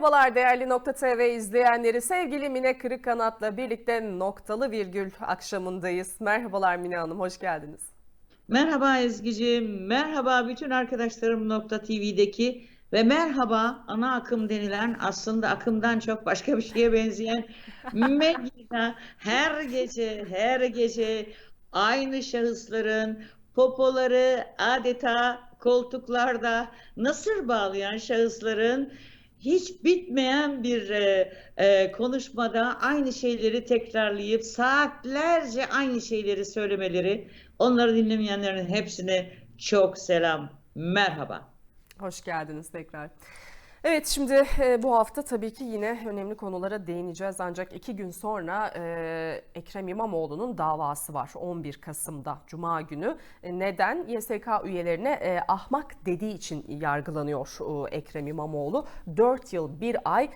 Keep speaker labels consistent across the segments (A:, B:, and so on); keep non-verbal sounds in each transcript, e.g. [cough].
A: Merhabalar değerli Nokta TV izleyenleri. Sevgili Mine Kırıkkanat'la birlikte noktalı virgül akşamındayız. Merhabalar Mine Hanım, hoş geldiniz.
B: Merhaba Ezgi'ciğim, merhaba bütün arkadaşlarım Nokta TV'deki ve merhaba ana akım denilen aslında akımdan çok başka bir şeye benzeyen medya her gece her gece aynı şahısların popoları adeta koltuklarda nasır bağlayan şahısların hiç bitmeyen bir e, e, konuşmada aynı şeyleri tekrarlayıp saatlerce aynı şeyleri söylemeleri onları dinlemeyenlerin hepsine çok selam, merhaba.
A: Hoş geldiniz tekrar. Evet şimdi e, bu hafta tabii ki yine önemli konulara değineceğiz ancak iki gün sonra e, Ekrem İmamoğlu'nun davası var 11 Kasım'da Cuma günü. E, neden? YSK üyelerine ahmak dediği için yargılanıyor Ekrem İmamoğlu. 4 yıl 1 ay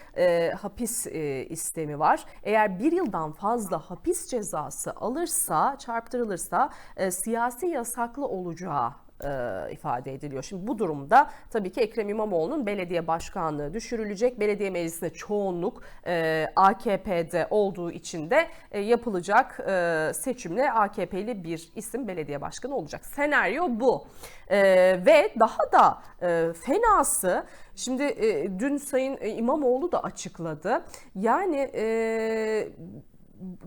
A: hapis istemi var. Eğer bir yıldan fazla hapis cezası alırsa, çarptırılırsa siyasi yasaklı olacağı e, ifade ediliyor. Şimdi bu durumda tabii ki Ekrem İmamoğlu'nun belediye başkanlığı düşürülecek. Belediye meclisinde çoğunluk e, AKP'de olduğu için de e, yapılacak e, seçimle AKP'li bir isim belediye başkanı olacak. Senaryo bu. E, ve daha da e, fenası şimdi e, dün Sayın İmamoğlu da açıkladı. Yani e,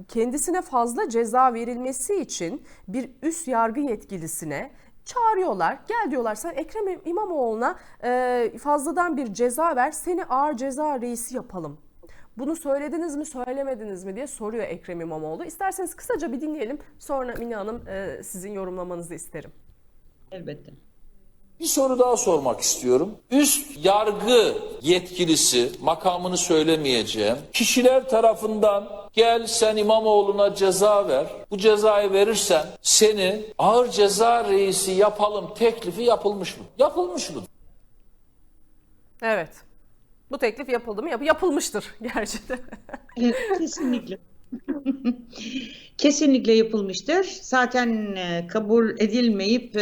A: kendisine fazla ceza verilmesi için bir üst yargı yetkilisine çağırıyorlar. Gel diyorlar sen Ekrem İmamoğlu'na e, fazladan bir ceza ver seni ağır ceza reisi yapalım. Bunu söylediniz mi söylemediniz mi diye soruyor Ekrem İmamoğlu. İsterseniz kısaca bir dinleyelim sonra Mine Hanım e, sizin yorumlamanızı isterim.
B: Elbette.
C: Bir soru daha sormak istiyorum. Üst yargı yetkilisi, makamını söylemeyeceğim, kişiler tarafından gel sen İmamoğlu'na ceza ver, bu cezayı verirsen seni ağır ceza reisi yapalım teklifi yapılmış mı? Yapılmış mı?
A: Evet. Bu teklif yapıldı mı? Yap yapılmıştır [laughs] gerçekten.
B: Kesinlikle. [laughs] Kesinlikle yapılmıştır. Zaten e, kabul edilmeyip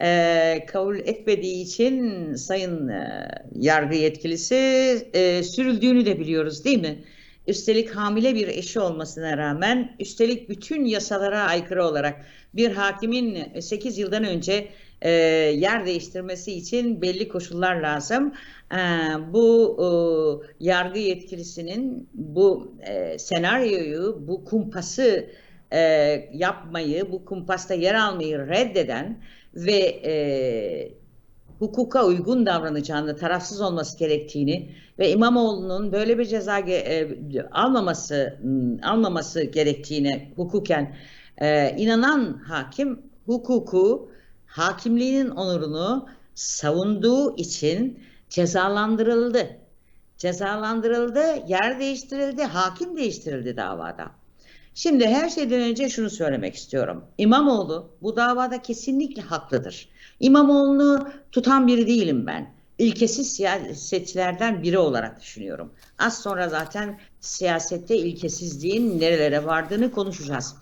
B: e, kabul etmediği için sayın e, yargı yetkilisi e, sürüldüğünü de biliyoruz değil mi? Üstelik hamile bir eşi olmasına rağmen üstelik bütün yasalara aykırı olarak bir hakimin 8 yıldan önce e, yer değiştirmesi için belli koşullar lazım. E, bu e, yargı yetkilisinin bu e, senaryoyu, bu kumpası e, yapmayı, bu kumpasta yer almayı reddeden ve e, hukuka uygun davranacağını, tarafsız olması gerektiğini ve İmamoğlu'nun böyle bir ceza e, almaması almaması gerektiğine hukuken e, inanan hakim hukuku, hakimliğinin onurunu savunduğu için cezalandırıldı. Cezalandırıldı, yer değiştirildi, hakim değiştirildi davada. Şimdi her şeyden önce şunu söylemek istiyorum. İmamoğlu bu davada kesinlikle haklıdır. İmamoğlu'nu tutan biri değilim ben. İlkesiz siyasetçilerden biri olarak düşünüyorum. Az sonra zaten siyasette ilkesizliğin nerelere vardığını konuşacağız.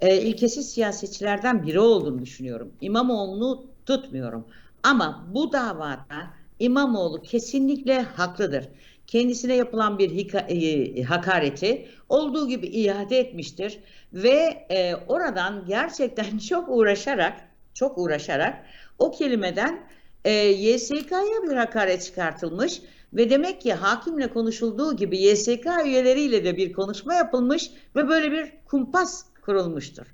B: E, ilkesiz siyasetçilerden biri olduğunu düşünüyorum. İmamoğlu'nu tutmuyorum. Ama bu davada İmamoğlu kesinlikle haklıdır. Kendisine yapılan bir e, hakareti olduğu gibi iade etmiştir ve e, oradan gerçekten [laughs] çok uğraşarak çok uğraşarak o kelimeden e, YSK'ya bir hakaret çıkartılmış ve demek ki hakimle konuşulduğu gibi YSK üyeleriyle de bir konuşma yapılmış ve böyle bir kumpas kurulmuştur.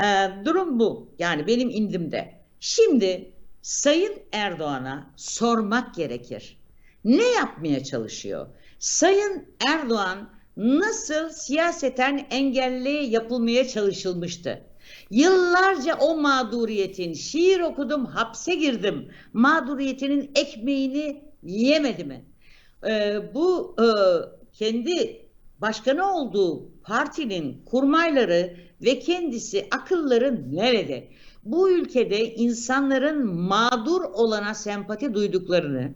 B: E, durum bu. Yani benim indimde. Şimdi Sayın Erdoğan'a sormak gerekir. Ne yapmaya çalışıyor? Sayın Erdoğan nasıl siyaseten engelli yapılmaya çalışılmıştı? Yıllarca o mağduriyetin, şiir okudum, hapse girdim, mağduriyetinin ekmeğini yemedi mi? Ee, bu e, kendi başkanı olduğu partinin kurmayları ve kendisi akılları nerede? Bu ülkede insanların mağdur olana sempati duyduklarını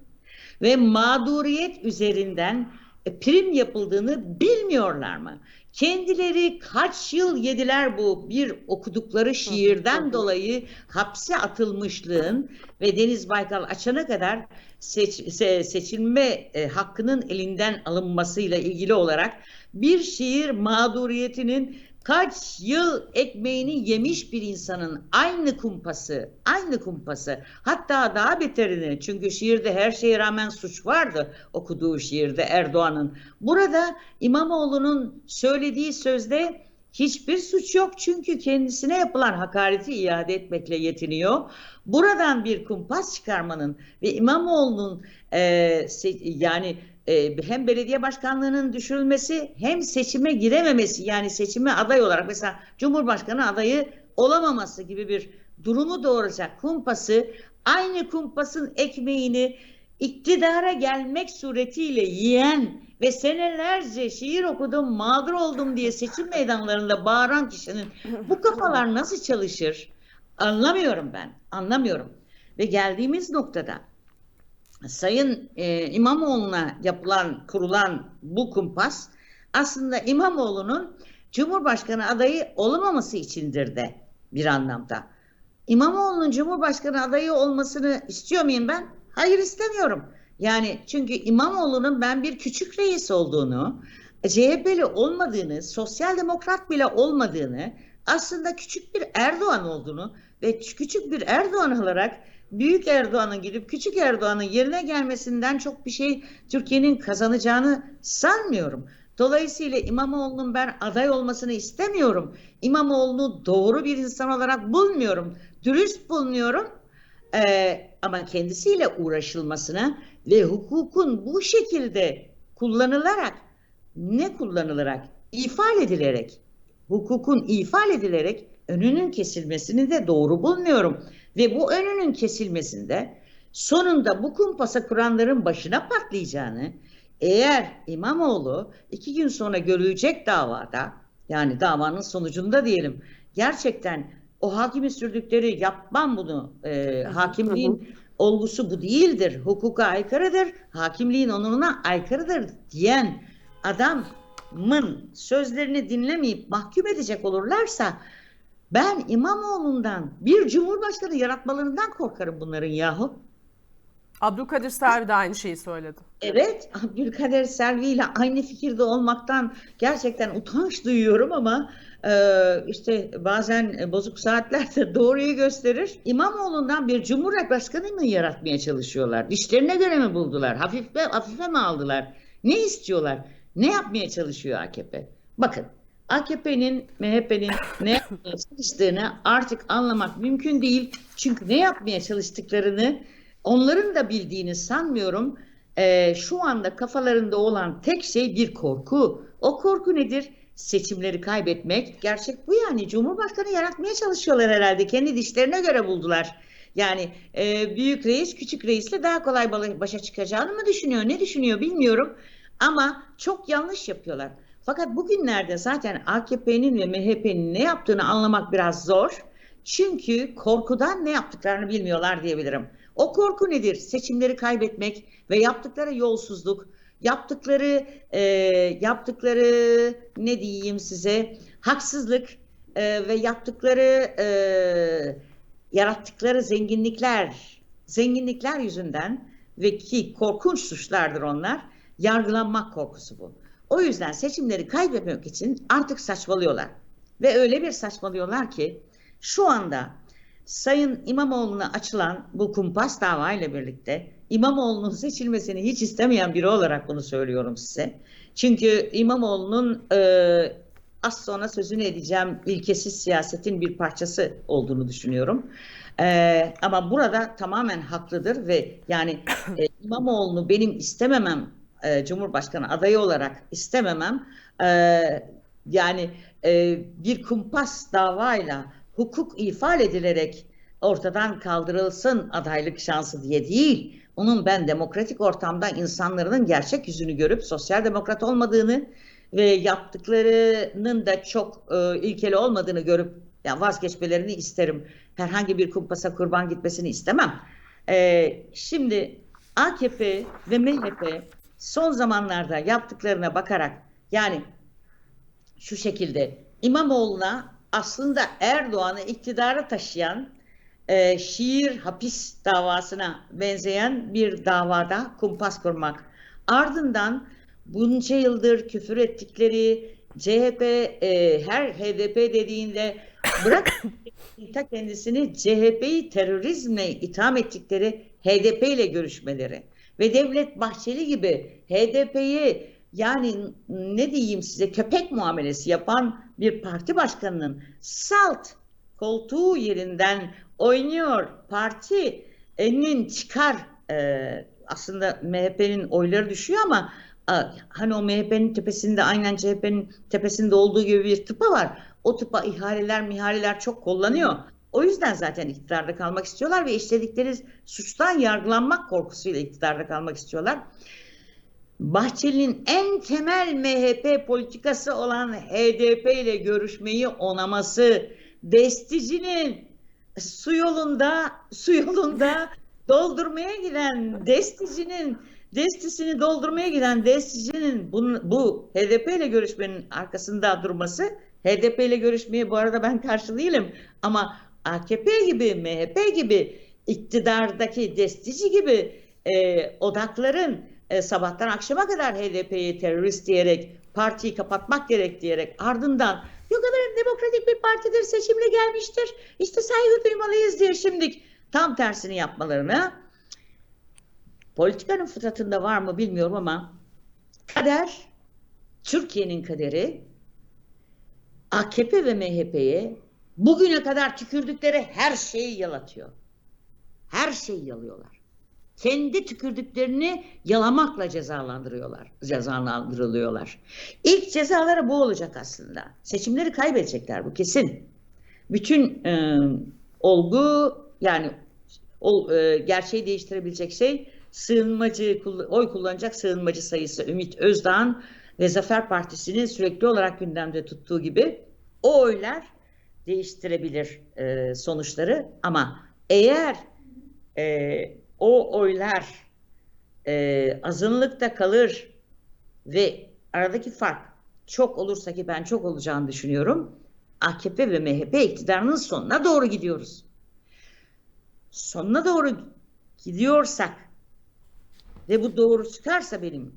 B: ve mağduriyet üzerinden prim yapıldığını bilmiyorlar mı? Kendileri kaç yıl yediler bu bir okudukları şiirden dolayı hapse atılmışlığın ve Deniz Baykal açana kadar seç- se- seçilme e, hakkının elinden alınmasıyla ilgili olarak bir şiir mağduriyetinin kaç yıl ekmeğini yemiş bir insanın aynı kumpası, aynı kumpası hatta daha beterini çünkü şiirde her şeye rağmen suç vardı okuduğu şiirde Erdoğan'ın. Burada İmamoğlu'nun söylediği sözde hiçbir suç yok çünkü kendisine yapılan hakareti iade etmekle yetiniyor. Buradan bir kumpas çıkarmanın ve İmamoğlu'nun e, yani e, hem belediye başkanlığının düşürülmesi hem seçime girememesi yani seçime aday olarak mesela Cumhurbaşkanı adayı olamaması gibi bir durumu doğuracak kumpası aynı kumpasın ekmeğini iktidara gelmek suretiyle yiyen ve senelerce şiir okudum, mağdur oldum diye seçim meydanlarında bağıran kişinin bu [laughs] kafalar nasıl çalışır? Anlamıyorum ben, anlamıyorum. Ve geldiğimiz noktada Sayın e, İmamoğlu'na yapılan, kurulan bu kumpas aslında İmamoğlu'nun Cumhurbaşkanı adayı olamaması içindir de bir anlamda. İmamoğlu'nun Cumhurbaşkanı adayı olmasını istiyor muyum ben? Hayır istemiyorum. Yani çünkü İmamoğlu'nun ben bir küçük reis olduğunu, CHP'li olmadığını, sosyal demokrat bile olmadığını, aslında küçük bir Erdoğan olduğunu ve küçük bir Erdoğan olarak büyük Erdoğan'ın gidip küçük Erdoğan'ın yerine gelmesinden çok bir şey Türkiye'nin kazanacağını sanmıyorum. Dolayısıyla İmamoğlu'nun ben aday olmasını istemiyorum. İmamoğlu'nu doğru bir insan olarak bulmuyorum. Dürüst bulmuyorum. Ee, ama kendisiyle uğraşılmasına ve hukukun bu şekilde kullanılarak ne kullanılarak ifade edilerek hukukun ifade edilerek önünün kesilmesini de doğru bulmuyorum. Ve bu önünün kesilmesinde sonunda bu kumpasa kuranların başına patlayacağını eğer İmamoğlu iki gün sonra görülecek davada yani davanın sonucunda diyelim gerçekten o hakimin sürdükleri yapmam bunu e, hakimliğin olgusu bu değildir. Hukuka aykırıdır. Hakimliğin onuruna aykırıdır diyen adamın sözlerini dinlemeyip mahkum edecek olurlarsa ben İmamoğlu'ndan bir cumhurbaşkanı yaratmalarından korkarım bunların yahu.
A: Abdülkadir Selvi de aynı şeyi söyledi.
B: Evet, Abdülkader Selvi ile aynı fikirde olmaktan gerçekten utanç duyuyorum ama e, işte bazen bozuk saatler de doğruyu gösterir. İmamoğlu'ndan bir cumhurbaşkanı mı yaratmaya çalışıyorlar? Dişlerine göre mi buldular? Hafife, hafife mi aldılar? Ne istiyorlar? Ne yapmaya çalışıyor AKP? Bakın AKP'nin, MHP'nin ne yapmaya çalıştığını artık anlamak mümkün değil. Çünkü ne yapmaya çalıştıklarını onların da bildiğini sanmıyorum. Ee, şu anda kafalarında olan tek şey bir korku. O korku nedir? Seçimleri kaybetmek. Gerçek bu yani. Cumhurbaşkanı yaratmaya çalışıyorlar herhalde. Kendi dişlerine göre buldular. Yani e, büyük reis küçük reisle daha kolay başa çıkacağını mı düşünüyor? Ne düşünüyor bilmiyorum. Ama çok yanlış yapıyorlar. Fakat bugünlerde zaten AKP'nin ve MHP'nin ne yaptığını anlamak biraz zor. Çünkü korkudan ne yaptıklarını bilmiyorlar diyebilirim. O korku nedir? Seçimleri kaybetmek ve yaptıkları yolsuzluk, yaptıkları e, yaptıkları ne diyeyim size haksızlık e, ve yaptıkları e, yarattıkları zenginlikler, zenginlikler yüzünden ve ki korkunç suçlardır onlar. Yargılanmak korkusu bu. O yüzden seçimleri kaybetmek için artık saçmalıyorlar. Ve öyle bir saçmalıyorlar ki şu anda Sayın İmamoğlu'na açılan bu kumpas dava ile birlikte İmamoğlu'nun seçilmesini hiç istemeyen biri olarak bunu söylüyorum size. Çünkü İmamoğlu'nun e, az sonra sözünü edeceğim ilkesiz siyasetin bir parçası olduğunu düşünüyorum. E, ama burada tamamen haklıdır ve yani e, İmamoğlu'nu benim istememem e, Cumhurbaşkanı adayı olarak istememem e, yani e, bir kumpas davayla hukuk ifade edilerek ortadan kaldırılsın adaylık şansı diye değil. Onun ben demokratik ortamda insanların gerçek yüzünü görüp sosyal demokrat olmadığını ve yaptıklarının da çok e, ilkeli olmadığını görüp yani vazgeçmelerini isterim. Herhangi bir kumpasa kurban gitmesini istemem. E, şimdi AKP ve MHP son zamanlarda yaptıklarına bakarak yani şu şekilde İmamoğlu'na aslında Erdoğan'ı iktidara taşıyan e, şiir hapis davasına benzeyen bir davada kumpas kurmak. Ardından bunca yıldır küfür ettikleri CHP e, her HDP dediğinde bırak ta [coughs] kendisini CHP'yi terörizmle itham ettikleri HDP ile görüşmeleri ve Devlet Bahçeli gibi HDP'yi yani ne diyeyim size köpek muamelesi yapan bir parti başkanının salt koltuğu yerinden oynuyor partinin çıkar e, aslında MHP'nin oyları düşüyor ama hani o MHP'nin tepesinde aynen CHP'nin tepesinde olduğu gibi bir tıpa var. O tıpa ihaleler mihaleler çok kullanıyor. O yüzden zaten iktidarda kalmak istiyorlar ve işledikleri suçtan yargılanmak korkusuyla iktidarda kalmak istiyorlar. Bahçeli'nin en temel MHP politikası olan HDP ile görüşmeyi onaması, Destici'nin su yolunda su yolunda doldurmaya giden Destici'nin Destisini doldurmaya giden Destici'nin bunu, bu HDP ile görüşmenin arkasında durması HDP ile görüşmeye bu arada ben karşı ama AKP gibi MHP gibi iktidardaki Destici gibi e, odakların e, sabahtan akşama kadar HDP'yi terörist diyerek partiyi kapatmak gerek diyerek ardından yok efendim demokratik bir partidir seçimle gelmiştir işte saygı duymalıyız diye şimdilik tam tersini yapmalarını politikanın fıtratında var mı bilmiyorum ama kader Türkiye'nin kaderi AKP ve MHP'ye bugüne kadar tükürdükleri her şeyi yalatıyor. Her şeyi yalıyorlar. Kendi tükürdüklerini yalamakla cezalandırıyorlar, cezalandırılıyorlar. İlk cezaları bu olacak aslında. Seçimleri kaybedecekler bu kesin. Bütün e, olgu yani o, e, gerçeği değiştirebilecek şey sığınmacı oy kullanacak sığınmacı sayısı Ümit Özdağ'ın ve Zafer Partisi'nin sürekli olarak gündemde tuttuğu gibi o oylar değiştirebilir e, sonuçları ama eğer e, o oylar e, azınlıkta kalır ve aradaki fark çok olursa ki ben çok olacağını düşünüyorum AKP ve MHP iktidarının sonuna doğru gidiyoruz. Sonuna doğru gidiyorsak ve bu doğru çıkarsa benim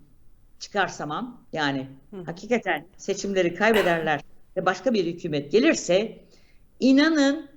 B: çıkarsamam yani Hı. hakikaten seçimleri kaybederler ve başka bir hükümet gelirse inanın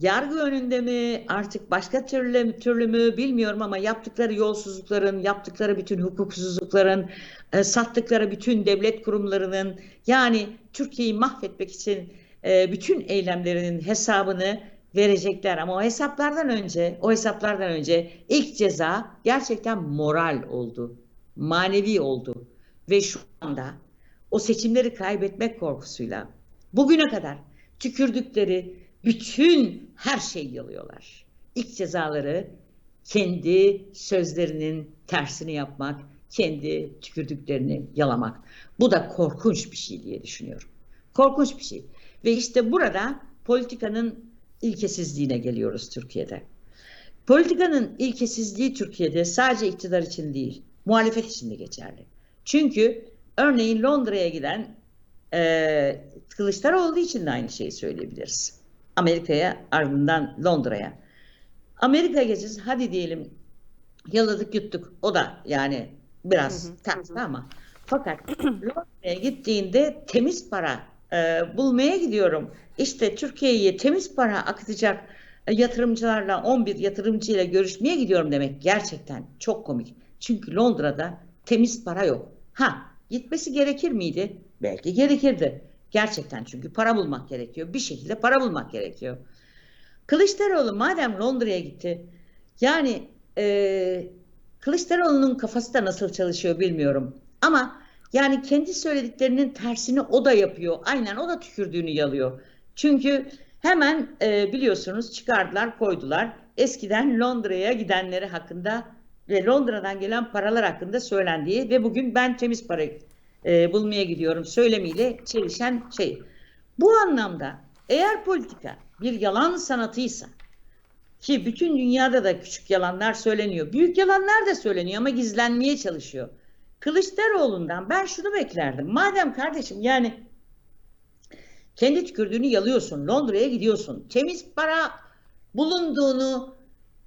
B: yargı önünde mi artık başka türlü, türlü mü bilmiyorum ama yaptıkları yolsuzlukların, yaptıkları bütün hukuksuzlukların, e, sattıkları bütün devlet kurumlarının yani Türkiye'yi mahvetmek için e, bütün eylemlerinin hesabını verecekler ama o hesaplardan önce o hesaplardan önce ilk ceza gerçekten moral oldu. Manevi oldu ve şu anda o seçimleri kaybetmek korkusuyla bugüne kadar tükürdükleri bütün her şeyi yalıyorlar. İlk cezaları kendi sözlerinin tersini yapmak, kendi tükürdüklerini yalamak. Bu da korkunç bir şey diye düşünüyorum. Korkunç bir şey. Ve işte burada politikanın ilkesizliğine geliyoruz Türkiye'de. Politikanın ilkesizliği Türkiye'de sadece iktidar için değil, muhalefet için de geçerli. Çünkü örneğin Londra'ya giden e, Kılıçdaroğlu için de aynı şeyi söyleyebiliriz. Amerika'ya ardından Londra'ya. Amerika gecesi hadi diyelim yaladık yuttuk. O da yani biraz ters ama fakat [clears throat] Londra'ya gittiğinde temiz para e, bulmaya gidiyorum. İşte Türkiye'ye temiz para akıtacak e, yatırımcılarla 11 yatırımcıyla görüşmeye gidiyorum demek gerçekten çok komik. Çünkü Londra'da temiz para yok. Ha gitmesi gerekir miydi? Belki gerekirdi. Gerçekten çünkü para bulmak gerekiyor. Bir şekilde para bulmak gerekiyor. Kılıçdaroğlu madem Londra'ya gitti yani e, Kılıçdaroğlu'nun kafası da nasıl çalışıyor bilmiyorum. Ama yani kendi söylediklerinin tersini o da yapıyor. Aynen o da tükürdüğünü yalıyor. Çünkü hemen e, biliyorsunuz çıkardılar koydular. Eskiden Londra'ya gidenleri hakkında ve Londra'dan gelen paralar hakkında söylendiği ve bugün ben temiz para e, bulmaya gidiyorum söylemiyle çelişen şey. Bu anlamda eğer politika bir yalan sanatıysa ki bütün dünyada da küçük yalanlar söyleniyor. Büyük yalanlar da söyleniyor ama gizlenmeye çalışıyor. Kılıçdaroğlu'ndan ben şunu beklerdim. Madem kardeşim yani kendi tükürdüğünü yalıyorsun. Londra'ya gidiyorsun. Temiz para bulunduğunu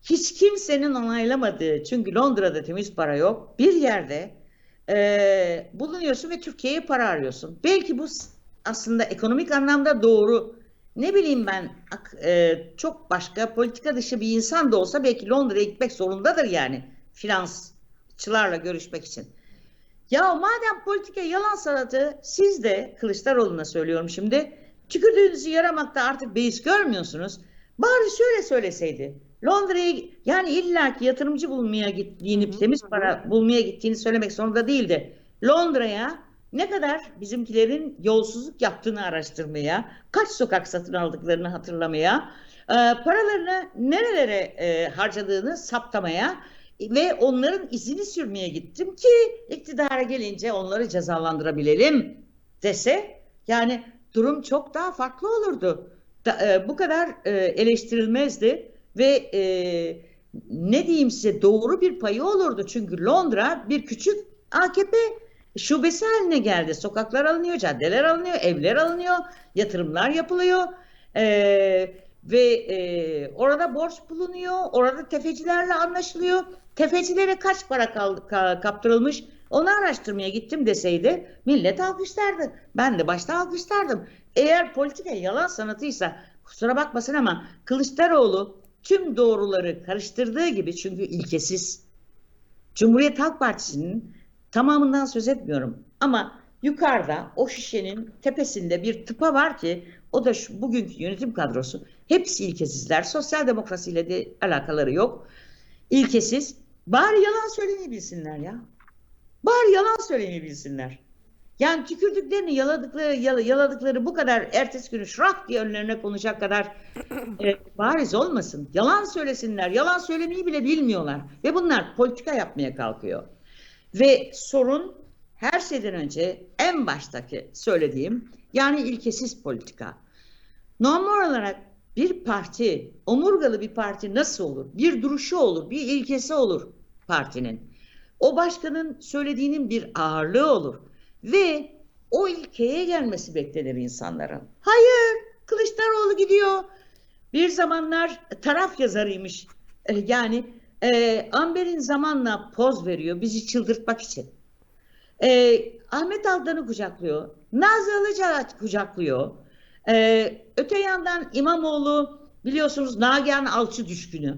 B: hiç kimsenin onaylamadığı çünkü Londra'da temiz para yok bir yerde e, bulunuyorsun ve Türkiye'ye para arıyorsun. Belki bu aslında ekonomik anlamda doğru. Ne bileyim ben e, çok başka politika dışı bir insan da olsa belki Londra'ya gitmek zorundadır yani finansçılarla görüşmek için. Ya madem politika yalan sanatı siz de Kılıçdaroğlu'na söylüyorum şimdi tükürdüğünüzü yaramakta artık beis görmüyorsunuz. Bari şöyle söyleseydi. Londra'ya yani illaki yatırımcı bulmaya gittiğini, temiz para bulmaya gittiğini söylemek zorunda değildi. Londra'ya ne kadar bizimkilerin yolsuzluk yaptığını araştırmaya, kaç sokak satın aldıklarını hatırlamaya, e, paralarını nerelere e, harcadığını saptamaya ve onların izini sürmeye gittim ki iktidara gelince onları cezalandırabilelim dese yani durum çok daha farklı olurdu. Da- e, bu kadar e, eleştirilmezdi ve e, ne diyeyim size doğru bir payı olurdu. Çünkü Londra bir küçük AKP şubesi haline geldi. Sokaklar alınıyor, caddeler alınıyor, evler alınıyor, yatırımlar yapılıyor. E, ve e, orada borç bulunuyor, orada tefecilerle anlaşılıyor. Tefecilere kaç para kaldı, ka- kaptırılmış onu araştırmaya gittim deseydi millet alkışlardı. Ben de başta alkışlardım. Eğer politika yalan sanatıysa kusura bakmasın ama Kılıçdaroğlu tüm doğruları karıştırdığı gibi çünkü ilkesiz. Cumhuriyet Halk Partisi'nin tamamından söz etmiyorum ama yukarıda o şişenin tepesinde bir tıpa var ki o da şu, bugünkü yönetim kadrosu. Hepsi ilkesizler. Sosyal demokrasiyle de alakaları yok. İlkesiz. Bari yalan söylemeyebilsinler ya. Bari yalan söylemeyebilsinler. Yani tükürdüklerini yaladıkları, yala- yaladıkları bu kadar ertesi günü şrak diye önlerine konacak kadar e, [clears throat] bariz olmasın. Yalan söylesinler. Yalan söylemeyi bile bilmiyorlar. Ve bunlar politika yapmaya kalkıyor. Ve sorun her şeyden önce en baştaki söylediğim yani ilkesiz politika. Normal olarak bir parti, omurgalı bir parti nasıl olur? Bir duruşu olur, bir ilkesi olur partinin. O başkanın söylediğinin bir ağırlığı olur. Ve o ilkeye gelmesi beklenir insanların. Hayır, Kılıçdaroğlu gidiyor. Bir zamanlar taraf yazarıymış. E, Yani e, Amber'in zamanla poz veriyor bizi çıldırtmak için. E, Ahmet Aldan'ı kucaklıyor. Nazlı Ilıcalı kucaklıyor. E, öte yandan İmamoğlu biliyorsunuz Nagihan Alçı düşkünü.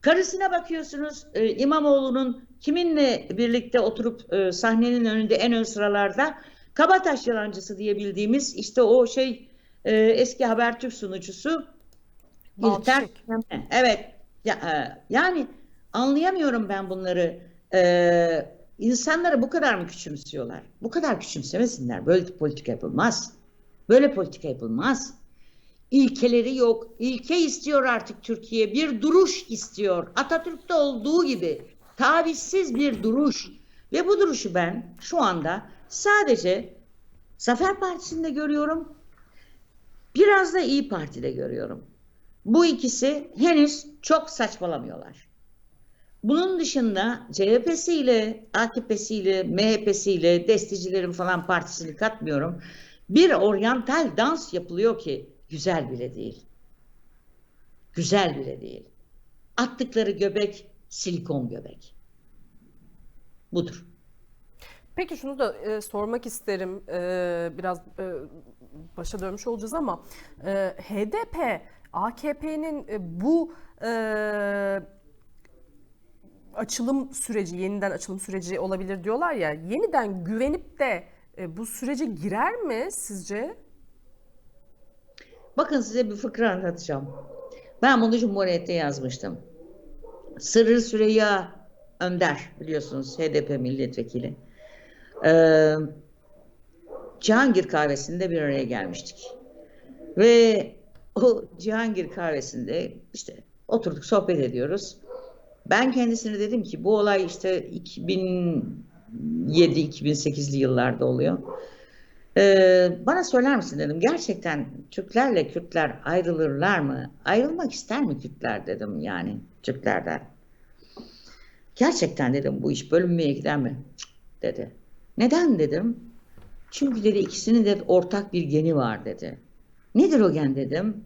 B: Karısına bakıyorsunuz e, İmamoğlu'nun kiminle birlikte oturup e, sahnenin önünde en ön sıralarda Kabataş yalancısı diye bildiğimiz işte o şey e, eski Habertürk sunucusu İlter. Evet. Ya, e, yani anlayamıyorum ben bunları. E, insanları bu kadar mı küçümsüyorlar? Bu kadar küçümsemesinler. Böyle politika yapılmaz. Böyle politika yapılmaz. İlkeleri yok. İlke istiyor artık Türkiye. Bir duruş istiyor. Atatürk'te olduğu gibi tavizsiz bir duruş. Ve bu duruşu ben şu anda sadece Zafer Partisi'nde görüyorum. Biraz da İyi Parti'de görüyorum. Bu ikisi henüz çok saçmalamıyorlar. Bunun dışında CHP'siyle, AKP'siyle, MHP'siyle, destecilerin falan partisini katmıyorum. Bir oryantal dans yapılıyor ki güzel bile değil. Güzel bile değil. Attıkları göbek silikon göbek. Budur.
A: Peki şunu da e, sormak isterim. E, biraz e, başa dönmüş olacağız ama e, HDP, AKP'nin e, bu e, açılım süreci, yeniden açılım süreci olabilir diyorlar ya. Yeniden güvenip de e, bu sürece girer mi sizce?
B: Bakın size bir fıkra anlatacağım. Ben bunu Cumhuriyet'te yazmıştım. Sırrı Süreyya Önder biliyorsunuz HDP milletvekili. Ee, Cihangir kahvesinde bir araya gelmiştik. Ve o Cihangir kahvesinde işte oturduk sohbet ediyoruz. Ben kendisine dedim ki bu olay işte 2007-2008'li yıllarda oluyor. Ee, bana söyler misin dedim. Gerçekten Türklerle Kürtler ayrılırlar mı? Ayrılmak ister mi Kürtler dedim yani Türklerden. Gerçekten dedim bu iş bölünmeye gider mi? Dedi. Neden dedim. Çünkü dedi ikisinin de ortak bir geni var dedi. Nedir o gen dedim.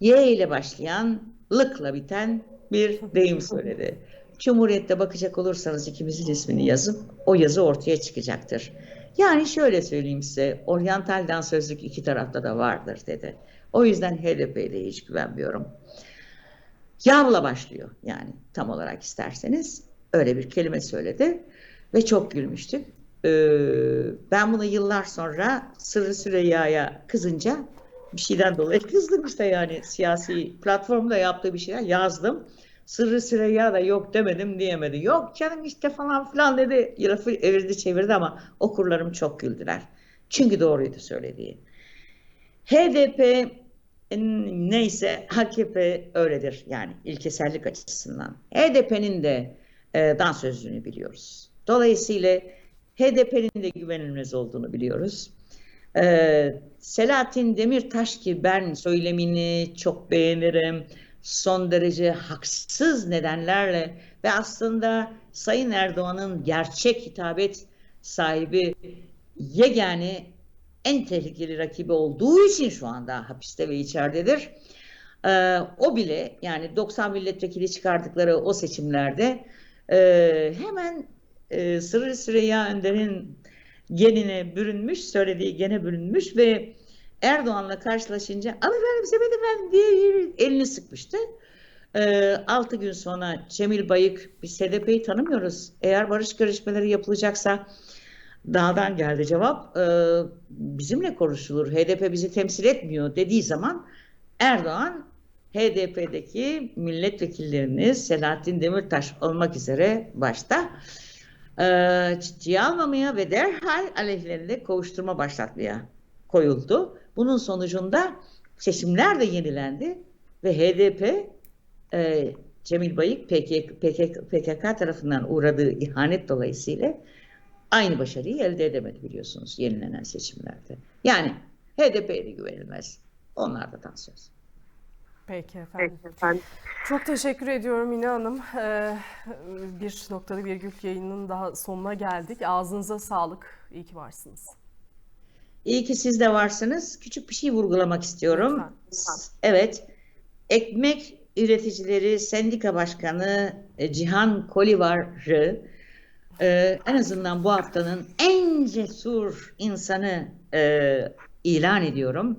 B: Y ile başlayan lıkla biten bir deyim söyledi. Cumhuriyet'te bakacak olursanız ikimizin ismini yazın, o yazı ortaya çıkacaktır. Yani şöyle söyleyeyim size, oryantal dansözlük iki tarafta da vardır dedi. O yüzden HDP'ye hiç güvenmiyorum. Yavla başlıyor yani tam olarak isterseniz. Öyle bir kelime söyledi ve çok gülmüştük. Ee, ben bunu yıllar sonra Sırrı Süreyya'ya kızınca bir şeyden dolayı [laughs] kızdım işte yani siyasi platformda yaptığı bir şeyler yazdım. Sırrı Süreyya da yok demedim diyemedi. Yok canım işte falan filan dedi. Lafı evirdi çevirdi ama okurlarım çok güldüler. Çünkü doğruydu söylediği. HDP neyse AKP öyledir yani ilkesellik açısından. HDP'nin de e, dans sözlüğünü biliyoruz. Dolayısıyla HDP'nin de güvenilmez olduğunu biliyoruz. Ee, Selahattin Demirtaş ki ben söylemini çok beğenirim. Son derece haksız nedenlerle ve aslında Sayın Erdoğan'ın gerçek hitabet sahibi yegane en tehlikeli rakibi olduğu için şu anda hapiste ve içeridedir. Ee, o bile yani 90 milletvekili çıkardıkları o seçimlerde e, hemen e, Sırrı Süreyya Önder'in genine bürünmüş, söylediği gene bürünmüş ve Erdoğan'la karşılaşınca al efendim sepet efendim diye elini sıkmıştı. Ee, 6 gün sonra Cemil Bayık biz HDP'yi tanımıyoruz. Eğer barış görüşmeleri yapılacaksa dağdan geldi cevap. Ee, bizimle konuşulur. HDP bizi temsil etmiyor dediği zaman Erdoğan HDP'deki milletvekillerini Selahattin Demirtaş olmak üzere başta e, ciddiye almamaya ve derhal aleyhlerinde kovuşturma başlatmaya koyuldu. Bunun sonucunda seçimler de yenilendi ve HDP e, Cemil Bayık PKK, PKK, PKK tarafından uğradığı ihanet dolayısıyla aynı başarıyı elde edemedi biliyorsunuz yenilenen seçimlerde. Yani HDP'ye de güvenilmez. Onlar da tansöz.
A: Peki efendim.
D: Peki efendim.
A: Çok teşekkür ediyorum Mine Hanım. Ee, bir noktalı virgül yayının daha sonuna geldik. Ağzınıza sağlık. İyi ki varsınız.
B: İyi ki siz de varsınız. Küçük bir şey vurgulamak istiyorum.
A: Lütfen,
D: lütfen.
B: Evet, Ekmek Üreticileri Sendika Başkanı e, Cihan Kolivar'ı e, en azından bu haftanın en cesur insanı e, ilan ediyorum.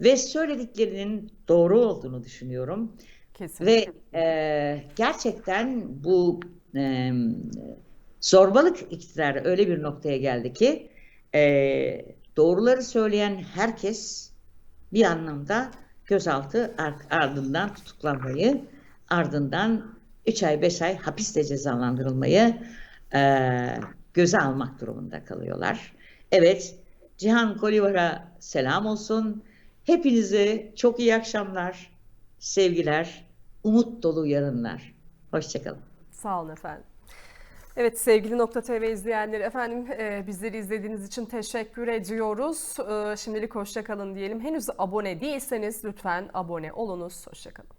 B: Ve söylediklerinin doğru olduğunu düşünüyorum.
A: Kesinlikle.
B: Ve e, gerçekten bu e, zorbalık iktidarı öyle bir noktaya geldi ki e, doğruları söyleyen herkes bir anlamda gözaltı ar- ardından tutuklanmayı, ardından 3 ay 5 ay hapiste cezalandırılmayı e, göze almak durumunda kalıyorlar. Evet, Cihan Kolivar'a selam olsun. Hepinize çok iyi akşamlar, sevgiler, umut dolu yarınlar. Hoşçakalın.
A: Sağ olun efendim. Evet sevgili Nokta TV izleyenleri efendim e, bizleri izlediğiniz için teşekkür ediyoruz. E, şimdilik hoşça kalın diyelim. Henüz abone değilseniz lütfen abone olunuz. Hoşça kalın.